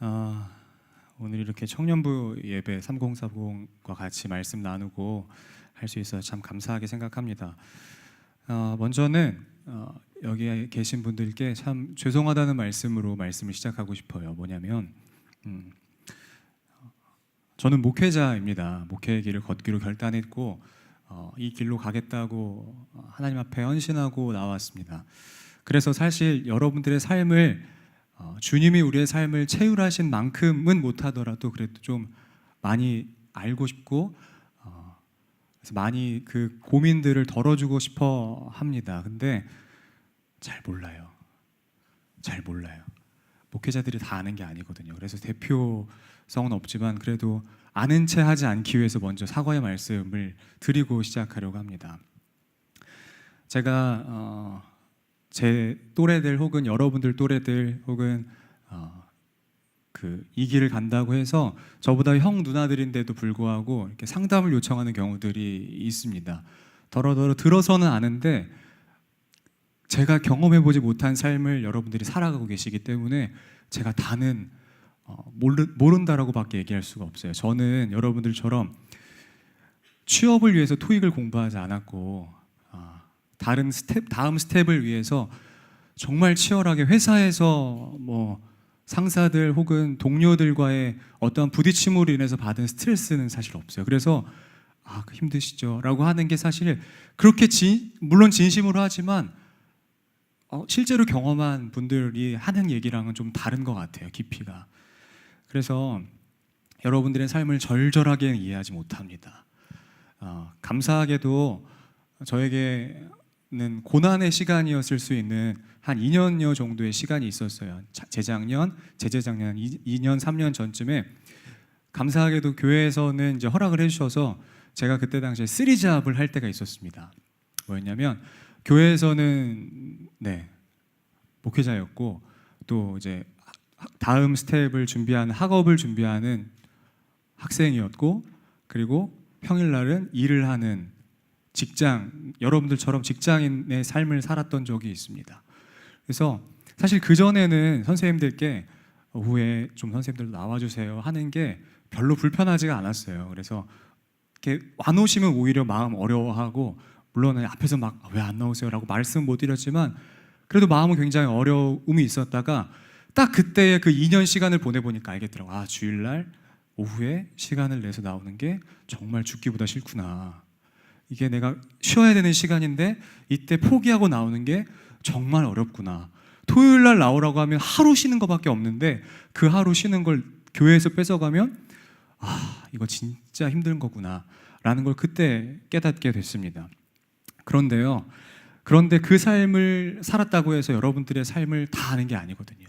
아, 오늘 이렇게 청년부 예배 3040과 같이 말씀 나누고 할 수 있어서 참 감사하게 생각합니다. 어, 먼저는 어, 여기 계신 분들께 참 죄송하다는 말씀으로 말씀을 시작하고 싶어요. 뭐냐면 음, 저는 목회자입니다. 목회의 길을 걷기로 결단했고 어, 이 길로 가겠다고 하나님 앞에 헌신하고 나왔습니다. 그래서 사실 여러분들의 삶을 어, 주님이 우리의 삶을 채울하신 만큼은 못하더라도 그래도 좀 많이 알고 싶고 어, 그래서 많이 그 고민들을 덜어주고 싶어 합니다. 근데 잘 몰라요. 잘 몰라요. 목회자들이 다 아는 게 아니거든요. 그래서 대표성은 없지만 그래도 아는 채 하지 않기 위해서 먼저 사과의 말씀을 드리고 시작하려고 합니다. 제가 어, 제 또래들 혹은 여러분들 또래들 혹은 어, 그이 길을 간다고 해서 저보다 형 누나들인데도 불구하고 이렇게 상담을 요청하는 경우들이 있습니다. 더러더러 들어서는 아는데 제가 경험해 보지 못한 삶을 여러분들이 살아가고 계시기 때문에 제가 다는 어, 모르, 모른다라고밖에 얘기할 수가 없어요. 저는 여러분들처럼 취업을 위해서 토익을 공부하지 않았고 아, 다른 스텝 다음 스텝을 위해서 정말 치열하게 회사에서 뭐 상사들 혹은 동료들과의 어떠한 부딪힘으로 인해서 받은 스트레스는 사실 없어요. 그래서 아그 힘드시죠라고 하는 게 사실 그렇게 진, 물론 진심으로 하지만 어, 실제로 경험한 분들이 하는 얘기랑은 좀 다른 것 같아요. 깊이가. 그래서 여러분들의 삶을 절절하게 이해하지 못합니다. 어, 감사하게도 저에게 는 고난의 시간이었을 수 있는 한 2년여 정도의 시간이 있었어요. 자- 재작년, 재재작년 2년 3년 전쯤에 감사하게도 교회에서는 이제 허락을 해주셔서 제가 그때 당시에 쓰리잡을 할 때가 있었습니다. 뭐였냐면 교회에서는 네 목회자였고 또 이제 다음 스텝을 준비하는 학업을 준비하는 학생이었고 그리고 평일 날은 일을 하는 직장 여러분들처럼 직장인의 삶을 살았던 적이 있습니다. 그래서 사실 그 전에는 선생님들께 후에 좀 선생님들 나와주세요 하는 게 별로 불편하지가 않았어요. 그래서 이렇게 안 오시면 오히려 마음 어려워하고 물론 앞에서 막 왜 안 나오세요라고 말씀 못 드렸지만 그래도 마음은 굉장히 어려움이 있었다가 딱 그때의 그 2년 시간을 보내 보니까 알겠더라고. 아 주일날 오후에 시간을 내서 나오는 게 정말 죽기보다 싫구나. 이게 내가 쉬어야 되는 시간인데 이때 포기하고 나오는 게 정말 어렵구나. 토요일 날 나오라고 하면 하루 쉬는 것밖에 없는데 그 하루 쉬는 걸 교회에서 뺏어가면 아 이거 진짜 힘든 거구나라는 걸 그때 깨닫게 됐습니다. 그런데요. 그런데 그 삶을 살았다고 해서 여러분들의 삶을 다 아는 게 아니거든요.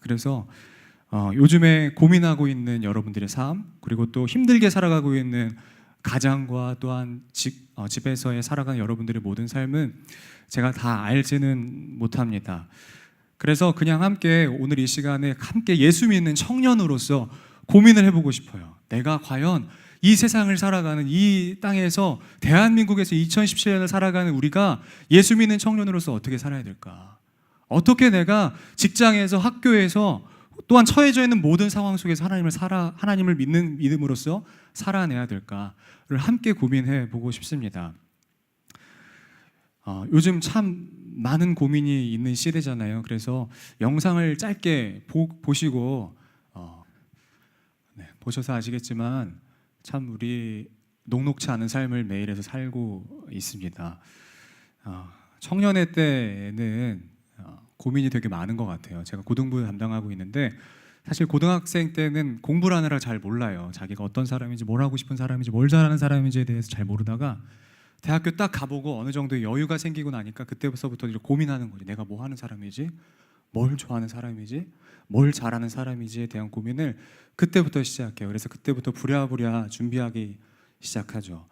그래서 어, 요즘에 고민하고 있는 여러분들의 삶 그리고 또 힘들게 살아가고 있는 가장과 또한 집, 어, 집에서의 살아가는 여러분들의 모든 삶은 제가 다 알지는 못합니다. 그래서 그냥 함께 오늘 이 시간에 함께 예수 믿는 청년으로서 고민을 해보고 싶어요. 내가 과연 이 세상을 살아가는 이 땅에서 대한민국에서 2017년을 살아가는 우리가 예수 믿는 청년으로서 어떻게 살아야 될까? 어떻게 내가 직장에서 학교에서 또한 처해져 있는 모든 상황 속에서 하나님을 살아 하나님을 믿는 믿음으로써 살아내야 될까를 함께 고민해 보고 싶습니다. 어, 요즘 참 많은 고민이 있는 시대잖아요. 그래서 영상을 짧게 보, 보시고 어, 네, 보셔서 아시겠지만 참 우리 녹록치 않은 삶을 매일에서 살고 있습니다. 어, 청년의 때에는 어, 고민이 되게 많은 것 같아요. 제가 고등부 담당하고 있는데 사실 고등학생 때는 공부를 하느라 잘 몰라요. 자기가 어떤 사람인지, 뭘 하고 싶은 사람인지, 뭘 잘하는 사람인지에 대해서 잘 모르다가 대학교 딱 가보고 어느 정도 여유가 생기고 나니까 그때부터 이제 고민하는 거죠. 내가 뭐 하는 사람이지, 뭘 좋아하는 사람이지, 뭘 잘하는 사람이지에 대한 고민을 그때부터 시작해요. 그래서 그때부터 부랴부랴 준비하기 시작하죠.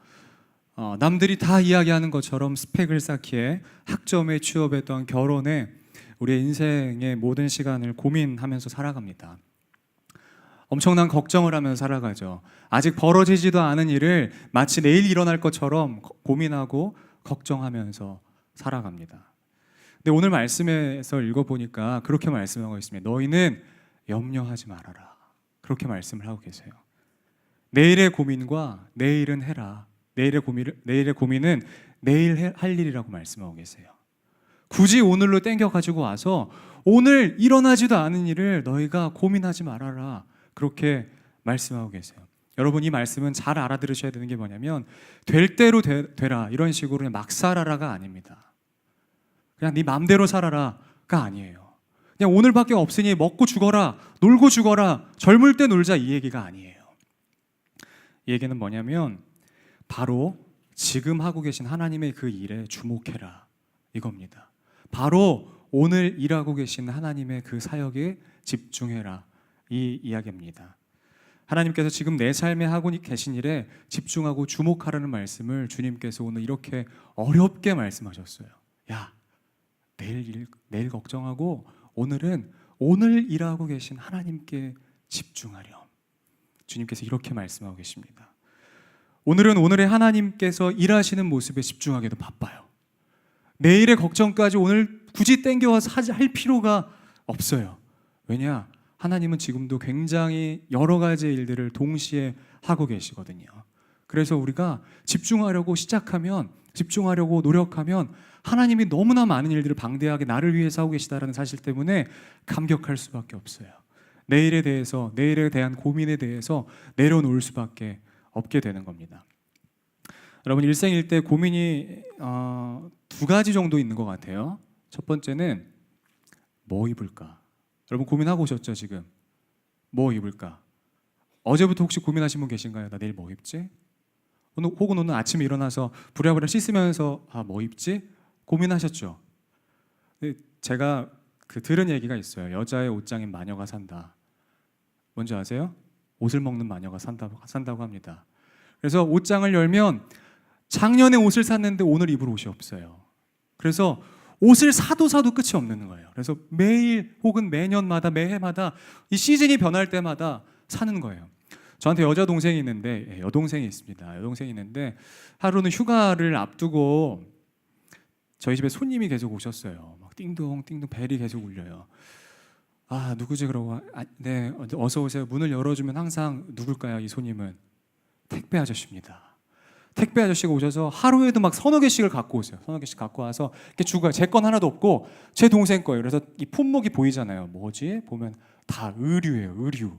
어, 남들이 다 이야기하는 것처럼 스펙을 쌓기에 학점에 취업에 또한 결혼에 우리의 인생의 모든 시간을 고민하면서 살아갑니다. 엄청난 걱정을 하면서 살아가죠. 아직 벌어지지도 않은 일을 마치 내일 일어날 것처럼 거- 고민하고 걱정하면서 살아갑니다. 근데 오늘 말씀에서 읽어보니까 그렇게 말씀하고 있습니다. 너희는 염려하지 말아라. 그렇게 말씀을 하고 계세요. 내일의 고민과 내일은 해라. 내일의 고민 내일의 고민은 내일 해- 할 일이라고 말씀하고 계세요. 굳이 오늘로 땡겨 가지고 와서 오늘 일어나지도 않은 일을 너희가 고민하지 말아라. 그렇게 말씀하고 계세요. 여러분 이 말씀은 잘 알아들으셔야 되는 게 뭐냐면 될 대로 되, 되라 이런 식으로 막 살아라가 아닙니다. 그냥 네 맘대로 살아라가 아니에요. 그냥 오늘밖에 없으니 먹고 죽어라, 놀고 죽어라, 젊을 때 놀자 이 얘기가 아니에요. 이 얘기는 뭐냐면 바로 지금 하고 계신 하나님의 그 일에 주목해라 이겁니다. 바로 오늘 일하고 계신 하나님의 그 사역에 집중해라 이 이야기입니다. 하나님께서 지금 내 삶에 하고 계신 일에 집중하고 주목하라는 말씀을 주님께서 오늘 이렇게 어렵게 말씀하셨어요. 야, 내일 일, 내일 걱정하고 오늘은 오늘 일하고 계신 하나님께 집중하렴. 주님께서 이렇게 말씀하고 계십니다. 오늘은 오늘의 하나님께서 일하시는 모습에 집중하기도 바빠요. 내일의 걱정까지 오늘 굳이 땡겨와서 하지- 할 필요가 없어요. 왜냐? 하나님은 지금도 굉장히 여러 가지 일들을 동시에 하고 계시거든요. 그래서 우리가 집중하려고 시작하면 집중하려고 노력하면 하나님이 너무나 많은 일들을 방대하게 나를 위해서 하고 계시다라는 사실 때문에 감격할 수밖에 없어요. 내일에 대해서 내일에 대한 고민에 대해서 내려놓을 수밖에 없게 되는 겁니다. 여러분 일생일 때 고민이 어, 두 가지 정도 있는 것 같아요. 첫 번째는 뭐 입을까? 여러분 고민하고 오셨죠 지금? 뭐 입을까? 어제부터 혹시 고민하신 분 계신가요? 나 내일 뭐 입지? 오늘 혹은 오늘 아침에 일어나서 부랴부랴 씻으면서 아 뭐 입지? 고민하셨죠? 제가 그 들은 얘기가 있어요. 여자의 옷장엔 마녀가 산다. 뭔지 아세요? 옷을 먹는 마녀가 산다고 산다고 합니다. 그래서 옷장을 열면 작년에 옷을 샀는데 오늘 입을 옷이 없어요. 그래서 옷을 사도 사도 끝이 없는 거예요. 그래서 매일 혹은 매년마다 매해마다 이 시즌이 변할 때마다 사는 거예요. 저한테 여자 동생이 있는데 예, 여동생이 있습니다. 여동생이 있는데 하루는 휴가를 앞두고 저희 집에 손님이 계속 오셨어요. 막 띵동 띵동 벨이 계속 울려요. 아 누구지 그러고 아, 네 어서 오세요. 문을 열어주면 항상 누굴까요? 이 손님은 택배 아저씨입니다. 택배 아저씨가 오셔서 하루에도 막 서너 개씩을 갖고 오세요. 서너 개씩 갖고 와서 이렇게 주고 제 건 하나도 없고 제 동생 거예요. 그래서 이 품목이 보이잖아요. 뭐지? 보면 다 의류예요. 의류.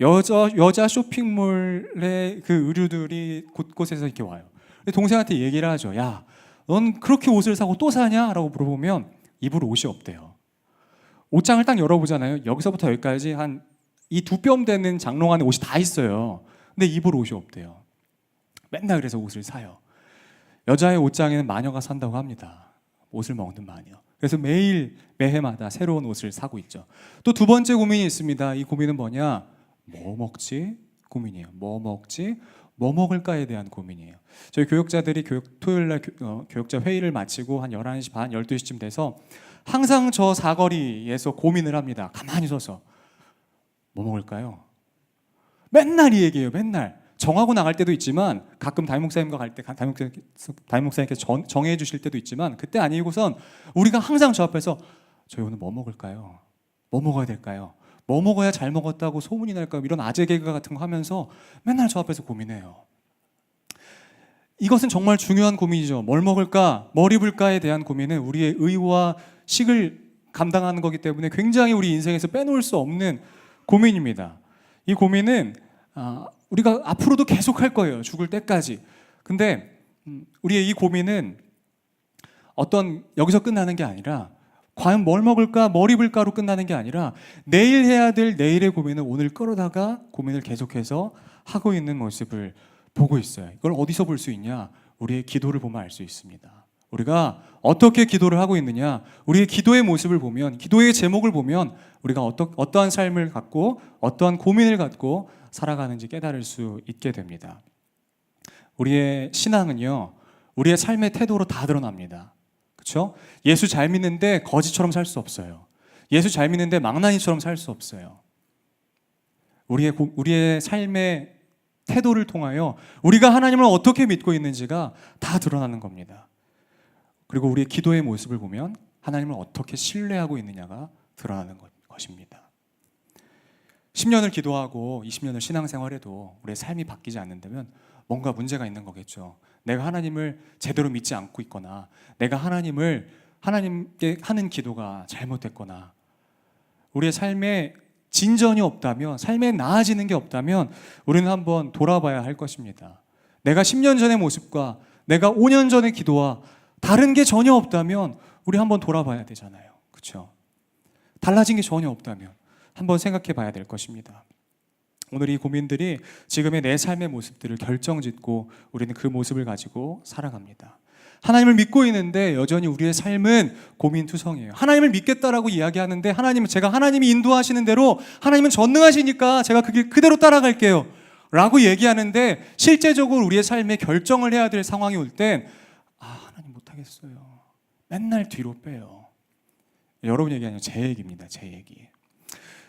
여자 여자 쇼핑몰의 그 의류들이 곳곳에서 이렇게 와요. 동생한테 얘기를 하죠. 야, 넌 그렇게 옷을 사고 또 사냐?라고 물어보면 입을 옷이 없대요. 옷장을 딱 열어보잖아요. 여기서부터 여기까지 한 이 두 뼘 되는 장롱 안에 옷이 다 있어요. 근데 입을 옷이 없대요. 맨날 그래서 옷을 사요. 여자의 옷장에는 마녀가 산다고 합니다. 옷을 먹는 마녀. 그래서 매일 매해마다 새로운 옷을 사고 있죠. 또 두 번째 고민이 있습니다. 이 고민은 뭐냐? 뭐 먹지? 고민이에요. 뭐 먹지? 뭐 먹을까에 대한 고민이에요. 저희 교육자들이 교육 토요일 날 교, 어, 교육자 회의를 마치고 한 11시 반 12시쯤 돼서 항상 저 사거리에서 고민을 합니다. 가만히 서서 뭐 먹을까요? 맨날 이 얘기예요. 맨날 정하고 나갈 때도 있지만 가끔 담임 목사님과 갈 때 담임 목사님께서, 정해 주실 때도 있지만 그때 아니고선 우리가 항상 저 앞에서 저희 오늘 뭐 먹을까요? 뭐 먹어야 될까요? 뭐 먹어야 잘 먹었다고 소문이 날까요? 이런 아재 개그 같은 거 하면서 맨날 저 앞에서 고민해요. 이것은 정말 중요한 고민이죠. 뭘 먹을까, 뭘 입을까에 대한 고민은 우리의 의와 식을 감당하는 거기 때문에 굉장히 우리 인생에서 빼놓을 수 없는 고민입니다. 이 고민은 아, 우리가 앞으로도 계속 할 거예요. 죽을 때까지. 근데 음, 우리의 이 고민은 어떤 여기서 끝나는 게 아니라 과연 뭘 먹을까, 뭘 입을까로 끝나는 게 아니라 내일 해야 될 내일의 고민을 오늘 끌어다가 고민을 계속해서 하고 있는 모습을 보고 있어요. 이걸 어디서 볼 수 있냐? 우리의 기도를 보면 알 수 있습니다. 우리가 어떻게 기도를 하고 있느냐? 우리의 기도의 모습을 보면, 기도의 제목을 보면 우리가 어떠, 어떠한 삶을 갖고 어떠한 고민을 갖고 살아가는지 깨달을 수 있게 됩니다. 우리의 신앙은요, 우리의 삶의 태도로 다 드러납니다. 그렇죠? 예수 잘 믿는데 거지처럼 살 수 없어요. 예수 잘 믿는데 망나니처럼 살 수 없어요. 우리의 고- 우리의 삶의 태도를 통하여 우리가 하나님을 어떻게 믿고 있는지가 다 드러나는 겁니다. 그리고 우리의 기도의 모습을 보면 하나님을 어떻게 신뢰하고 있느냐가 드러나는 것- 것입니다. 10년을 기도하고 20년을 신앙생활해도 우리의 삶이 바뀌지 않는다면 뭔가 문제가 있는 거겠죠. 내가 하나님을 제대로 믿지 않고 있거나 내가 하나님을 하나님께 하는 기도가 잘못됐거나 우리의 삶에 진전이 없다면 삶에 나아지는 게 없다면 우리는 한번 돌아봐야 할 것입니다. 내가 10년 전의 모습과 내가 5년 전의 기도와 다른 게 전혀 없다면 우리 한번 돌아봐야 되잖아요. 그렇죠? 달라진 게 전혀 없다면 한번 생각해 봐야 될 것입니다. 오늘 이 고민들이 지금의 내 삶의 모습들을 결정짓고 우리는 그 모습을 가지고 살아갑니다. 하나님을 믿고 있는데 여전히 우리의 삶은 고민투성이에요. 하나님을 믿겠다라고 이야기하는데 하나님은 제가 하나님이 인도하시는 대로 하나님은 전능하시니까 제가 그길 그대로 따라갈게요. 라고 얘기하는데 실제적으로 우리의 삶에 결정을 해야 될 상황이 올 땐 못하겠어요. 맨날 뒤로 빼요. 여러분 얘기 아니에요. 제 얘기입니다. 제 얘기.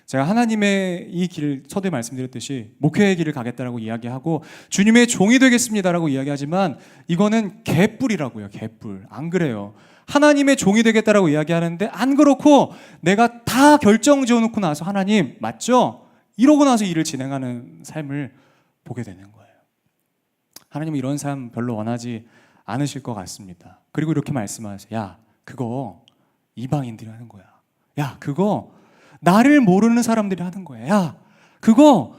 제가 하나님의 이 길을 서두에 말씀드렸듯이 목회의 길을 가겠다라고 이야기하고 주님의 종이 되겠습니다라고 이야기하지만 이거는 개뿔이라고요. 개뿔. 안 그래요. 하나님의 종이 되겠다라고 이야기하는데 안 그렇고 내가 다 결정 지어 놓고 나서 하나님 맞죠? 이러고 나서 일을 진행하는 삶을 보게 되는 거예요. 하나님은 이런 삶 별로 원하지 않으실 것 같습니다. 그리고 이렇게 말씀하세요. 야, 그거 이방인들이 하는 거야. 야, 그거 나를 모르는 사람들이 하는 거야. 야, 그거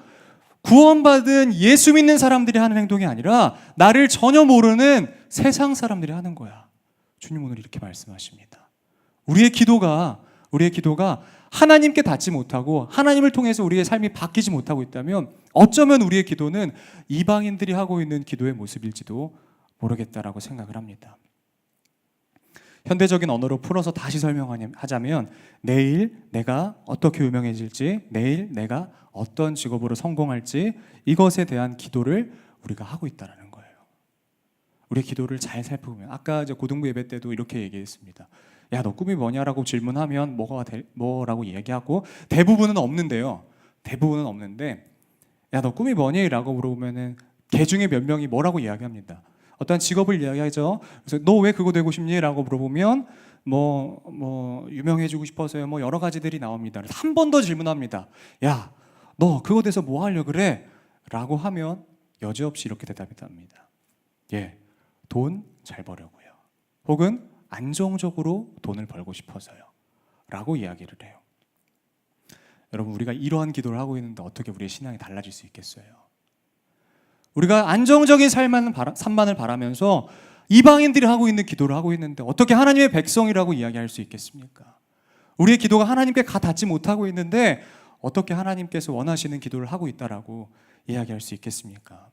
구원받은 예수 믿는 사람들이 하는 행동이 아니라 나를 전혀 모르는 세상 사람들이 하는 거야. 주님 오늘 이렇게 말씀하십니다. 우리의 기도가 우리의 기도가 하나님께 닿지 못하고 하나님을 통해서 우리의 삶이 바뀌지 못하고 있다면 어쩌면 우리의 기도는 이방인들이 하고 있는 기도의 모습일지도 모르겠다라고 생각을 합니다. 현대적인 언어로 풀어서 다시 설명하자면 내일 내가 어떻게 유명해질지, 내일 내가 어떤 직업으로 성공할지 이것에 대한 기도를 우리가 하고 있다라는 거예요. 우리의 기도를 잘 살펴보면 아까 이제 고등부 예배 때도 이렇게 얘기했습니다. 야, 너 꿈이 뭐냐라고 질문하면 뭐가 될 뭐라고 얘기하고 대부분은 없는데요. 대부분은 없는데 야, 너 꿈이 뭐니?라고 물어보면은 개 중에 몇 명이 뭐라고 이야기합니다. 어떤 직업을 이야기하죠. 그래서 너 왜 그거 되고 싶니?라고 물어보면 뭐 뭐 유명해지고 싶어서요. 뭐 여러 가지들이 나옵니다. 한 번 더 질문합니다. 야, 너 그거 돼서 뭐 하려 그래? 라고 하면 여지없이 이렇게 대답이 답니다. 예, 돈 잘 벌려고요. 혹은 안정적으로 돈을 벌고 싶어서요. 라고 이야기를 해요. 여러분, 우리가 이러한 기도를 하고 있는데 어떻게 우리의 신앙이 달라질 수 있겠어요? 우리가 안정적인 삶만 바라, 삶만을 바라면서 이방인들이 하고 있는 기도를 하고 있는데 어떻게 하나님의 백성이라고 이야기할 수 있겠습니까? 우리의 기도가 하나님께 가 닿지 못하고 있는데 어떻게 하나님께서 원하시는 기도를 하고 있다라고 이야기할 수 있겠습니까?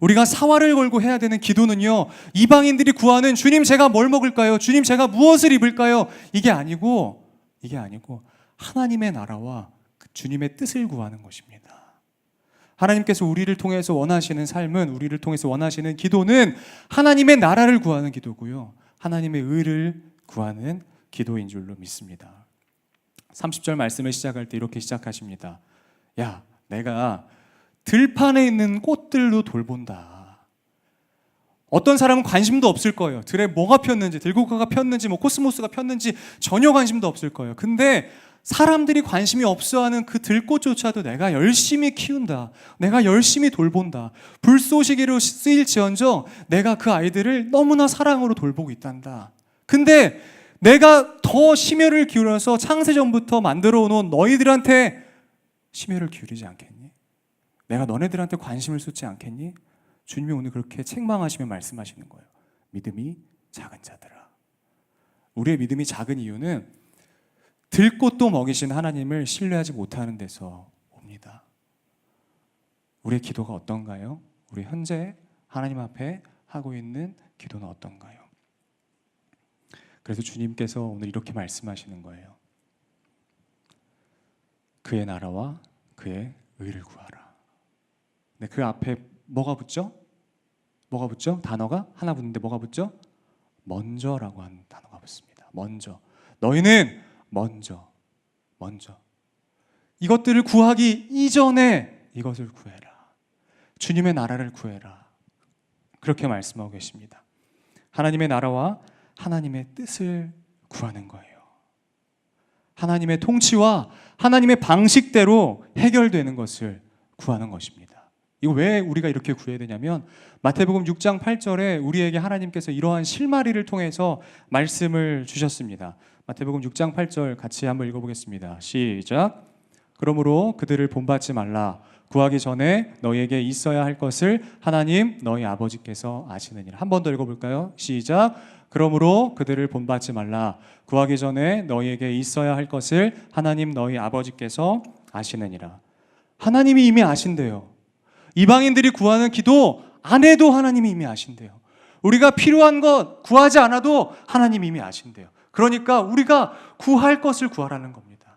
우리가 사활을 걸고 해야 되는 기도는요, 이방인들이 구하는 주님 제가 뭘 먹을까요? 주님 제가 무엇을 입을까요? 이게 아니고, 이게 아니고, 하나님의 나라와 그 주님의 뜻을 구하는 것입니다. 하나님께서 우리를 통해서 원하시는 삶은, 우리를 통해서 원하시는 기도는 하나님의 나라를 구하는 기도고요. 하나님의 의를 구하는 기도인 줄로 믿습니다. 30절 말씀을 시작할 때 이렇게 시작하십니다. 야, 내가 들판에 있는 꽃들도 돌본다. 어떤 사람은 관심도 없을 거예요. 들에 뭐가 폈는지, 들국화가 폈는지, 뭐 코스모스가 폈는지 전혀 관심도 없을 거예요. 근데 사람들이 관심이 없어하는 그 들꽃조차도 내가 열심히 키운다. 내가 열심히 돌본다. 불쏘시개로 쓰일지언정 내가 그 아이들을 너무나 사랑으로 돌보고 있단다. 근데 내가 더 심혈을 기울여서 창세전부터 만들어 놓은 너희들한테 심혈을 기울이지 않겠니? 내가 너네들한테 관심을 쏟지 않겠니? 주님이 오늘 그렇게 책망하시며 말씀하시는 거예요. 믿음이 작은 자들아. 우리의 믿음이 작은 이유는 들꽃도 먹이신 하나님을 신뢰하지 못하는 데서 옵니다. 우리의 기도가 어떤가요? 우리 현재 하나님 앞에 하고 있는 기도는 어떤가요? 그래서 주님께서 오늘 이렇게 말씀하시는 거예요. 그의 나라와 그의 의를 구하라. 네, 그 앞에 뭐가 붙죠? 뭐가 붙죠? 단어가 하나 붙는데 뭐가 붙죠? 먼저라고 하는 단어가 붙습니다. 먼저. 너희는 먼저, 먼저. 이것들을 구하기 이전에 이것을 구해라. 주님의 나라를 구해라. 그렇게 말씀하고 계십니다. 하나님의 나라와 하나님의 뜻을 구하는 거예요. 하나님의 통치와 하나님의 방식대로 해결되는 것을 구하는 것입니다. 이거 왜 우리가 이렇게 구해야 되냐면 마태복음 6장 8절에 우리에게 하나님께서 이러한 실마리를 통해서 말씀을 주셨습니다. 마태복음 6장 8절 같이 한번 읽어보겠습니다. 시작. 그러므로 그들을 본받지 말라. 구하기 전에 너희에게 있어야 할 것을 하나님 너희 아버지께서 아시느니라. 한 번 더 읽어볼까요? 시작. 그러므로 그들을 본받지 말라. 구하기 전에 너희에게 있어야 할 것을 하나님 너희 아버지께서 아시느니라. 하나님이 이미 아신대요. 이방인들이 구하는 기도 안 해도 하나님이 이미 아신대요. 우리가 필요한 것 구하지 않아도 하나님이 이미 아신대요. 그러니까 우리가 구할 것을 구하라는 겁니다.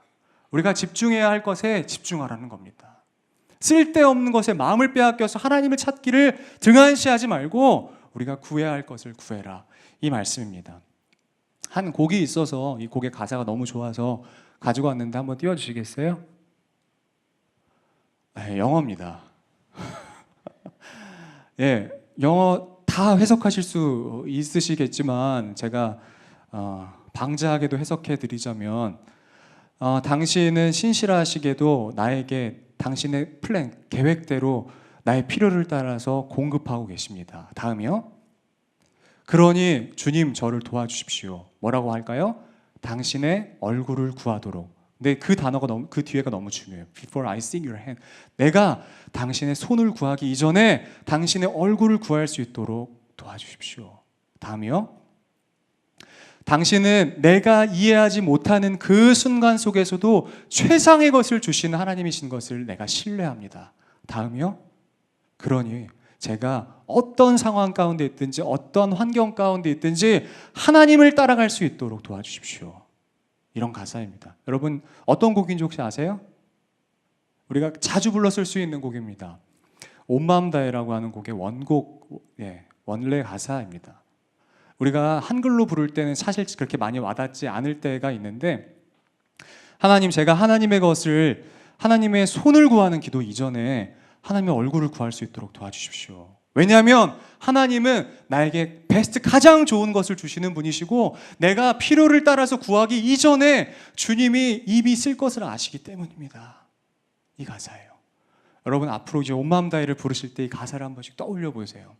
우리가 집중해야 할 것에 집중하라는 겁니다. 쓸데없는 것에 마음을 빼앗겨서 하나님을 찾기를 등한시하지 말고 우리가 구해야 할 것을 구해라. 이 말씀입니다. 한 곡이 있어서 이 곡의 가사가 너무 좋아서 가지고 왔는데 한번 띄워주시겠어요? 네, 영어입니다. 예, 영어 다 해석하실 수 있으시겠지만 제가 어, 방자하게도 해석해 드리자면 어, 당신은 신실하시게도 나에게 당신의 플랜 계획대로 나의 필요를 따라서 공급하고 계십니다. 다음이요. 그러니 주님 저를 도와주십시오. 뭐라고 할까요? 당신의 얼굴을 구하도록. 근데 그 단어가 너무 그 뒤에가 너무 중요해요. Before I see your hand. 내가 당신의 손을 구하기 이전에 당신의 얼굴을 구할 수 있도록 도와주십시오. 다음이요. 당신은 내가 이해하지 못하는 그 순간 속에서도 최상의 것을 주시는 하나님이신 것을 내가 신뢰합니다. 다음이요. 그러니 제가 어떤 상황 가운데 있든지 어떤 환경 가운데 있든지 하나님을 따라갈 수 있도록 도와주십시오. 이런 가사입니다. 여러분 어떤 곡인지 혹시 아세요? 우리가 자주 쓸수 있는 곡입니다. 온 마음 다해라고 하는 곡의 원곡 예, 원래 가사입니다. 우리가 한글로 부를 때는 사실 그렇게 많이 와닿지 않을 때가 있는데 하나님 제가 하나님의 것을 하나님의 손을 구하는 기도 이전에 하나님의 얼굴을 구할 수 있도록 도와주십시오. 왜냐하면 하나님은 나에게 베스트 가장 좋은 것을 주시는 분이시고 내가 필요를 따라서 구하기 이전에 주님이 입이 쓸 것을 아시기 때문입니다. 이 가사예요. 여러분 앞으로 이제 온 마음 다이를 부르실 때 이 가사를 한 번씩 떠올려 보세요.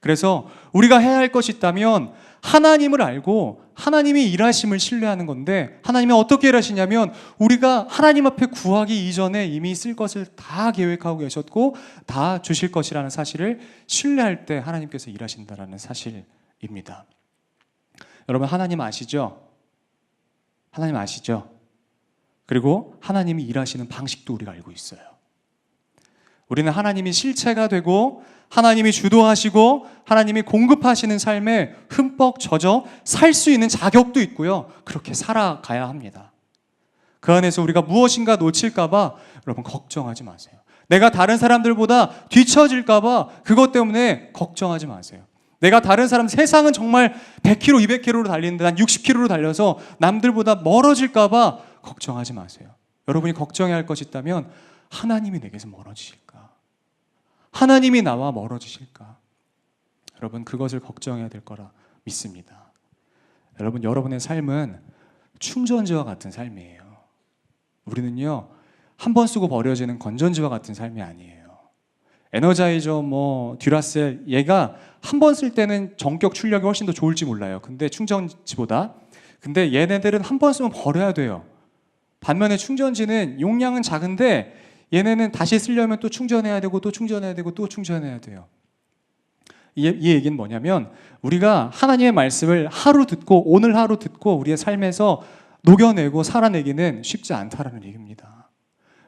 그래서 우리가 해야 할 것이 있다면 하나님을 알고 하나님이 일하심을 신뢰하는 건데 하나님이 어떻게 일하시냐면 우리가 하나님 앞에 구하기 이전에 이미 쓸 것을 다 계획하고 계셨고 다 주실 것이라는 사실을 신뢰할 때 하나님께서 일하신다라는 사실입니다. 여러분 하나님 아시죠? 하나님 아시죠? 그리고 하나님이 일하시는 방식도 우리가 알고 있어요. 우리는 하나님이 실체가 되고 하나님이 주도하시고 하나님이 공급하시는 삶에 흠뻑 젖어 살 수 있는 자격도 있고요. 그렇게 살아가야 합니다. 그 안에서 우리가 무엇인가 놓칠까봐 여러분 걱정하지 마세요. 내가 다른 사람들보다 뒤처질까봐 그것 때문에 걱정하지 마세요. 내가 다른 사람 세상은 정말 100km, 200km로 달리는데 난 60km로 달려서 남들보다 멀어질까봐 걱정하지 마세요. 여러분이 걱정해야 할 것이 있다면 하나님이 내게서 멀어지실까? 하나님이 나와 멀어지실까? 여러분 그것을 걱정해야 될 거라 믿습니다. 여러분 여러분의 삶은 충전지와 같은 삶이에요. 우리는요 한 번 쓰고 버려지는 건전지와 같은 삶이 아니에요. 에너자이저 뭐 듀라셀 얘가 한 번 쓸 때는 전격 출력이 훨씬 더 좋을지 몰라요. 근데 충전지보다 근데 얘네들은 한 번 쓰면 버려야 돼요. 반면에 충전지는 용량은 작은데 얘네는 다시 쓰려면 또 충전해야 되고 또 충전해야 되고 또 충전해야 돼요. 이, 이 얘기는 뭐냐면 우리가 하나님의 말씀을 하루 듣고 오늘 하루 듣고 우리의 삶에서 녹여내고 살아내기는 쉽지 않다라는 얘기입니다.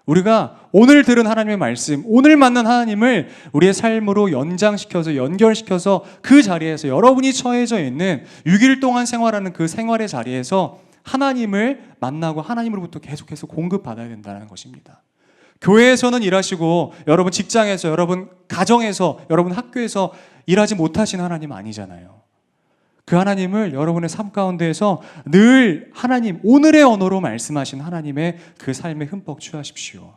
우리가 오늘 들은 하나님의 말씀, 오늘 만난 하나님을 우리의 삶으로 연장시켜서 연결시켜서 그 자리에서 여러분이 처해져 있는 6일 동안 생활하는 그 생활의 자리에서 하나님을 만나고 하나님으로부터 계속해서 공급받아야 된다는 것입니다. 교회에서는 일하시고 여러분 직장에서 여러분 가정에서 여러분 학교에서 일하지 못하신 하나님 아니잖아요. 그 하나님을 여러분의 삶 가운데에서 늘 하나님 오늘의 언어로 말씀하신 하나님의 그 삶에 흠뻑 취하십시오.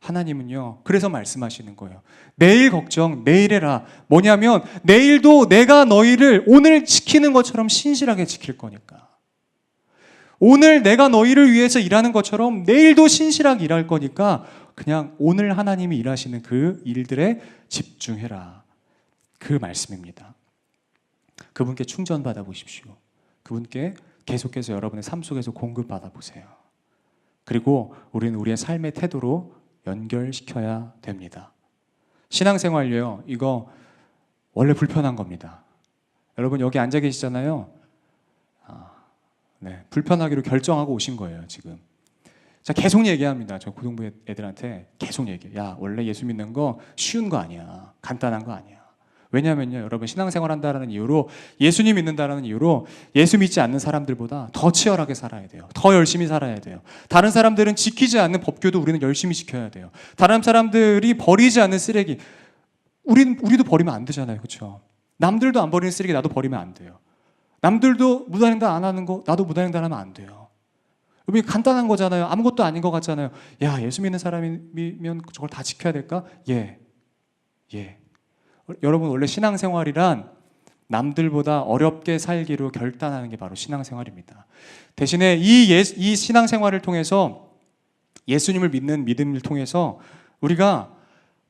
하나님은요. 그래서 말씀하시는 거예요. 내일 걱정 내일 해라. 뭐냐면 내일도 내가 너희를 오늘 지키는 것처럼 신실하게 지킬 거니까. 오늘 내가 너희를 위해서 일하는 것처럼 내일도 신실하게 일할 거니까 그냥 오늘 하나님이 일하시는 그 일들에 집중해라. 그 말씀입니다. 그분께 충전 받아 보십시오. 그분께 계속해서 여러분의 삶 속에서 공급 받아 보세요. 그리고 우리는 우리의 삶의 태도로 연결시켜야 됩니다. 신앙생활요, 이거 원래 불편한 겁니다. 여러분 여기 앉아 계시잖아요. 아, 네, 불편하기로 결정하고 오신 거예요 지금. 자 계속 얘기합니다. 저 고등부 애들한테 계속 얘기해. 야 원래 예수 믿는 거 쉬운 거 아니야. 간단한 거 아니야. 왜냐하면요, 여러분 신앙생활 한다라는 이유로 예수님 믿는다라는 이유로 예수 믿지 않는 사람들보다 더 치열하게 살아야 돼요. 더 열심히 살아야 돼요. 다른 사람들은 지키지 않는 법규도 우리는 열심히 지켜야 돼요. 다른 사람들이 버리지 않는 쓰레기, 우린 우리도 버리면 안 되잖아요, 그렇죠? 남들도 안 버리는 쓰레기 나도 버리면 안 돼요. 남들도 무단횡단 안 하는 거 나도 무단횡단 하면 안 돼요. 여러분 간단한 거잖아요. 아무것도 아닌 것 같잖아요. 야 예수 믿는 사람이면 저걸 다 지켜야 될까? 예, 예. 여러분 원래 신앙생활이란 남들보다 어렵게 살기로 결단하는 게 바로 신앙생활입니다. 대신에 이, 예, 이 신앙생활을 통해서 예수님을 믿는 믿음을 통해서 우리가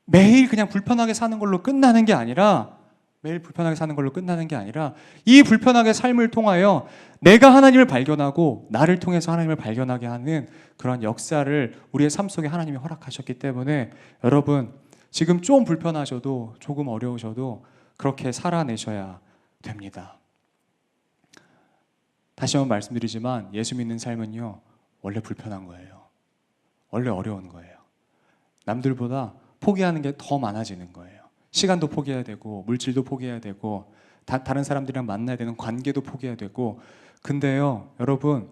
매일 그냥 불편하게 사는 걸로 끝나는 게 아니라 매일 불편하게 사는 걸로 끝나는 게 아니라 이 불편하게 삶을 통하여 내가 하나님을 발견하고 나를 통해서 하나님을 발견하게 하는 그런 역사를 우리의 삶 속에 하나님이 허락하셨기 때문에 여러분 지금 좀 불편하셔도 조금 어려우셔도 그렇게 살아내셔야 됩니다. 다시 한번 말씀드리지만 예수 믿는 삶은요 원래 불편한 거예요. 원래 어려운 거예요. 남들보다 포기하는 게 더 많아지는 거예요. 시간도 포기해야 되고 물질도 포기해야 되고 다, 다른 사람들이랑 만나야 되는 관계도 포기해야 되고 근데요 여러분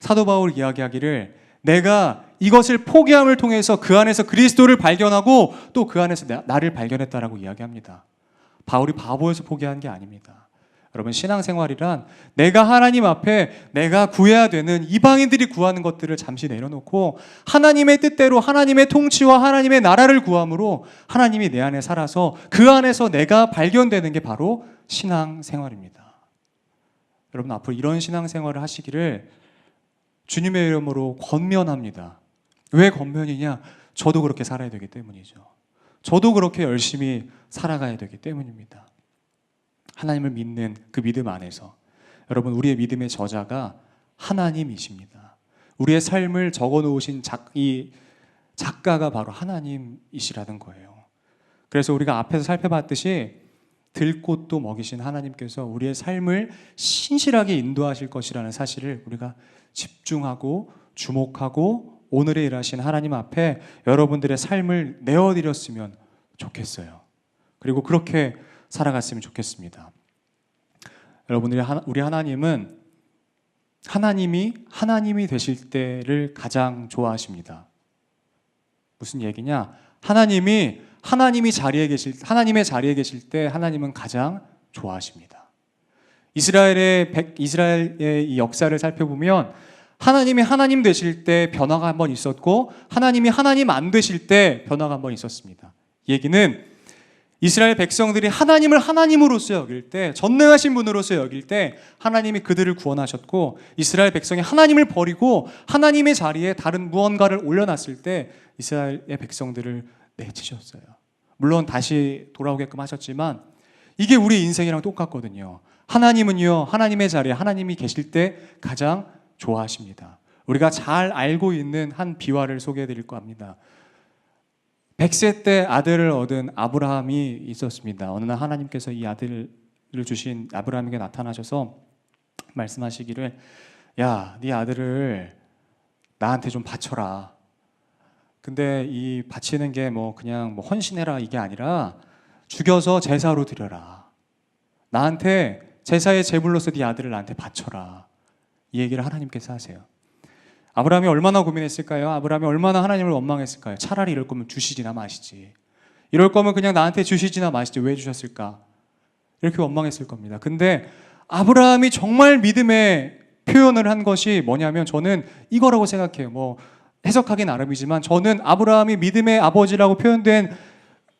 사도 바울 이야기하기를 내가 이것을 포기함을 통해서 그 안에서 그리스도를 발견하고 또 그 안에서 나, 나를 발견했다라고 이야기합니다. 바울이 바보여서 포기한 게 아닙니다. 여러분 신앙생활이란 내가 하나님 앞에 내가 구해야 되는 이방인들이 구하는 것들을 잠시 내려놓고 하나님의 뜻대로 하나님의 통치와 하나님의 나라를 구함으로 하나님이 내 안에 살아서 그 안에서 내가 발견되는 게 바로 신앙생활입니다. 여러분 앞으로 이런 신앙생활을 하시기를 주님의 이름으로 권면합니다. 왜 권면이냐? 저도 그렇게 살아야 되기 때문이죠. 저도 그렇게 열심히 살아가야 되기 때문입니다. 하나님을 믿는 그 믿음 안에서 여러분 우리의 믿음의 저자가 하나님이십니다. 우리의 삶을 적어 놓으신 작, 이 작가가 바로 하나님이시라는 거예요. 그래서 우리가 앞에서 살펴봤듯이 들꽃도 먹이신 하나님께서 우리의 삶을 신실하게 인도하실 것이라는 사실을 우리가 집중하고 주목하고 오늘에 일하신 하나님 앞에 여러분들의 삶을 내어드렸으면 좋겠어요. 그리고 그렇게 살아갔으면 좋겠습니다. 여러분들이 우리 하나님은 하나님이 하나님이 되실 때를 가장 좋아하십니다. 무슨 얘기냐? 하나님이 하나님이 자리에 계실 하나님의 자리에 계실 때 하나님은 가장 좋아하십니다. 이스라엘의 백, 이스라엘의 이 역사를 살펴보면 하나님이 하나님 되실 때 변화가 한번 있었고 하나님이 하나님 안 되실 때 변화가 한번 있었습니다. 얘기는 이스라엘 백성들이 하나님을 하나님으로서 여길 때 전능하신 분으로서 여길 때 하나님이 그들을 구원하셨고 이스라엘 백성이 하나님을 버리고 하나님의 자리에 다른 무언가를 올려놨을 때 이스라엘의 백성들을 내치셨어요. 물론 다시 돌아오게끔 하셨지만 이게 우리 인생이랑 똑같거든요. 하나님은요 하나님의 자리에 하나님이 계실 때 가장 좋아하십니다. 우리가 잘 알고 있는 한 비화를 소개해 드릴 겁니다. 100세 때 아들을 얻은 아브라함이 있었습니다. 어느 날 하나님께서 이 아들을 주신 아브라함에게 나타나셔서 말씀하시기를 야, 네 아들을 나한테 좀 바쳐라. 근데 이 바치는 게 뭐 그냥 뭐 헌신해라 이게 아니라 죽여서 제사로 드려라. 나한테 제사의 제물로서 네 아들을 나한테 바쳐라. 이 얘기를 하나님께서 하세요. 아브라함이 얼마나 고민했을까요? 아브라함이 얼마나 하나님을 원망했을까요? 차라리 이럴 거면 주시지나 마시지. 이럴 거면 그냥 나한테 주시지나 마시지. 왜 주셨을까? 이렇게 원망했을 겁니다. 근데 아브라함이 정말 믿음의 표현을 한 것이 뭐냐면 저는 이거라고 생각해요. 뭐 해석하기 나름이지만 저는 아브라함이 믿음의 아버지라고 표현된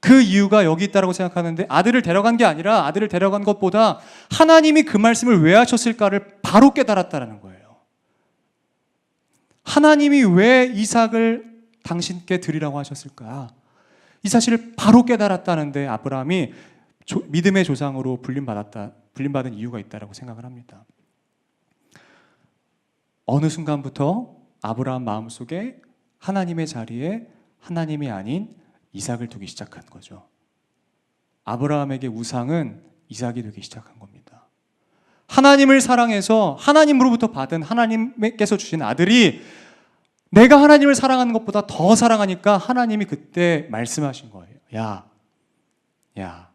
그 이유가 여기 있다라고 생각하는데 아들을 데려간 게 아니라 아들을 데려간 것보다 하나님이 그 말씀을 왜 하셨을까를 바로 깨달았다라는 거예요. 하나님이 왜 이삭을 당신께 드리라고 하셨을까? 이 사실을 바로 깨달았다는데 아브라함이 조- 믿음의 조상으로 불림받았다, 불림받은 이유가 있다라고 생각을 합니다. 어느 순간부터 아브라함 마음속에 하나님의 자리에 하나님이 아닌 이삭을 두기 시작한 거죠. 아브라함에게 우상은 이삭이 되기 시작한 겁니다. 하나님을 사랑해서 하나님으로부터 받은 하나님께서 주신 아들이 내가 하나님을 사랑하는 것보다 더 사랑하니까 하나님이 그때 말씀하신 거예요. 야, 야,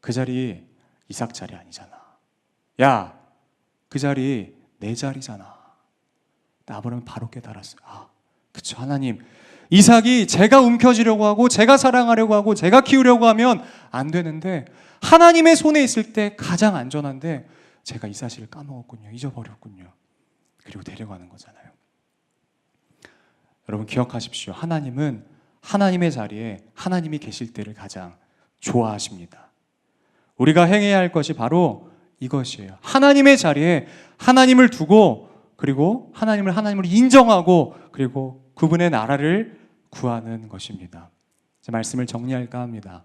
그 자리 이삭 자리 아니잖아. 야, 그 자리 내 자리잖아. 아브라함이 바로 깨달았어요. 아, 그쵸 하나님. 이삭이 제가 움켜쥐려고 하고 제가 사랑하려고 하고 제가 키우려고 하면 안 되는데 하나님의 손에 있을 때 가장 안전한데 제가 이 사실을 까먹었군요. 잊어버렸군요. 그리고 데려가는 거잖아요. 여러분 기억하십시오. 하나님은 하나님의 자리에 하나님이 계실 때를 가장 좋아하십니다. 우리가 행해야 할 것이 바로 이것이에요. 하나님의 자리에 하나님을 두고 그리고 하나님을 하나님으로 인정하고 그리고 그분의 나라를 구하는 것입니다. 제 말씀을 정리할까 합니다.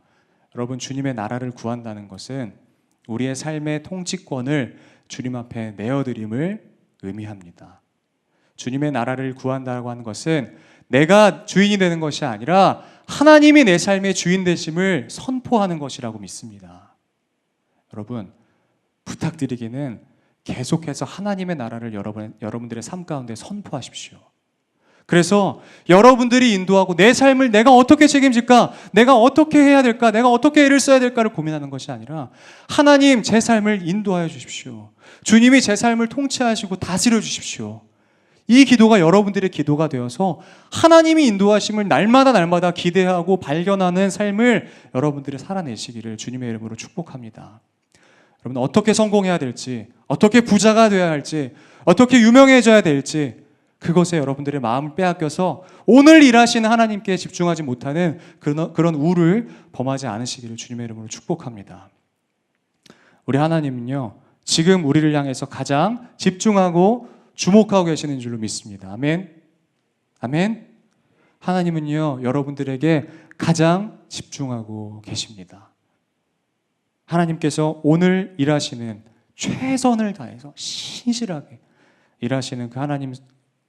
여러분 주님의 나라를 구한다는 것은 우리의 삶의 통치권을 주님 앞에 내어드림을 의미합니다. 주님의 나라를 구한다고 하는 것은 내가 주인이 되는 것이 아니라 하나님이 내 삶의 주인 되심을 선포하는 것이라고 믿습니다. 여러분 부탁드리기는 계속해서 하나님의 나라를 여러분 여러분들의 삶 가운데 선포하십시오. 그래서 여러분들이 인도하고 내 삶을 내가 어떻게 책임질까? 내가 어떻게 해야 될까? 내가 어떻게 애를 써야 될까를 고민하는 것이 아니라 하나님 제 삶을 인도하여 주십시오. 주님이 제 삶을 통치하시고 다스려 주십시오. 이 기도가 여러분들의 기도가 되어서 하나님이 인도하심을 날마다 날마다 기대하고 발견하는 삶을 여러분들이 살아내시기를 주님의 이름으로 축복합니다. 여러분 어떻게 성공해야 될지, 어떻게 부자가 되어야 할지, 어떻게 유명해져야 될지 그것에 여러분들의 마음을 빼앗겨서 오늘 일하시는 하나님께 집중하지 못하는 그런, 그런 우를 범하지 않으시기를 주님의 이름으로 축복합니다. 우리 하나님은요, 지금 우리를 향해서 가장 집중하고 주목하고 계시는 줄로 믿습니다. 아멘. 아멘. 하나님은요, 여러분들에게 가장 집중하고 계십니다. 하나님께서 오늘 일하시는 최선을 다해서 신실하게 일하시는 그 하나님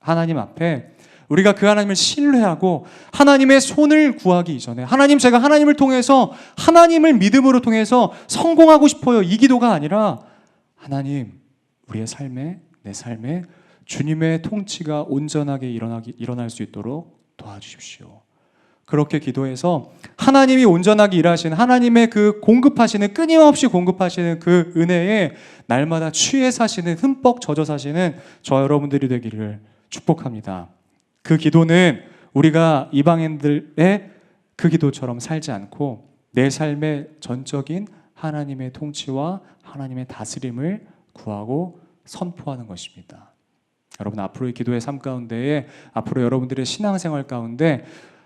하나님 앞에 우리가 그 하나님을 신뢰하고 하나님의 손을 구하기 이전에 하나님 제가 하나님을 통해서 하나님을 믿음으로 통해서 성공하고 싶어요. 이 기도가 아니라 하나님 우리의 삶에 내 삶에 주님의 통치가 온전하게 일어나기 일어날 수 있도록 도와주십시오. 그렇게 기도해서 하나님이 온전하게 일하시는 하나님의 그 공급하시는 끊임없이 공급하시는 그 은혜에 날마다 취해 사시는 흠뻑 젖어 사시는 저 여러분들이 되기를 축복합니다. 그 기도는 우리가 이방인들의 그 기도처럼 살지 않고 내 삶의 전적인 하나님의 통치와 하나님의 다스림을 구하고 선포하는 것입니다. 여러분 앞으로의 기도의 삶 가운데에 앞으로 여러분들의 신앙생활 가운데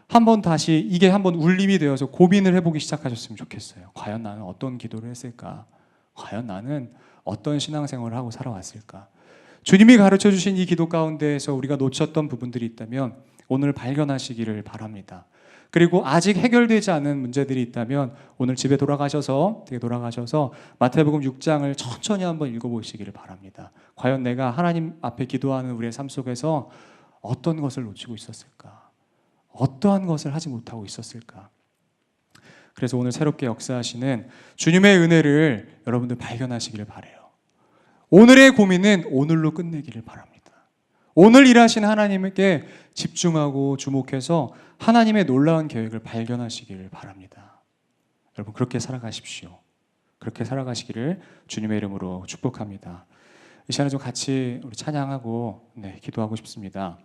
한번 다시 이게 한번 울림이 되어서 고민을 해보기 시작하셨으면 좋겠어요. 과연 나는 어떤 기도를 했을까? 과연 나는 어떤 신앙생활을 하고 살아왔을까? 주님이 가르쳐 주신 이 기도 가운데에서 우리가 놓쳤던 부분들이 있다면 오늘 발견하시기를 바랍니다. 그리고 아직 해결되지 않은 문제들이 있다면 오늘 집에 돌아가셔서 되게 돌아가셔서 마태복음 6장을 천천히 한번 읽어보시기를 바랍니다. 과연 내가 하나님 앞에 기도하는 우리의 삶 속에서 어떤 것을 놓치고 있었을까? 어떠한 것을 하지 못하고 있었을까? 그래서 오늘 새롭게 역사하시는 주님의 은혜를 여러분들 발견하시기를 바래요. 오늘의 고민은 오늘로 끝내기를 바랍니다. 오늘 일하신 하나님께 집중하고 주목해서 하나님의 놀라운 계획을 발견하시기를 바랍니다. 여러분 그렇게 살아가십시오. 그렇게 살아가시기를 주님의 이름으로 축복합니다. 이 시간에 좀 같이 우리 찬양하고 네, 기도하고 싶습니다.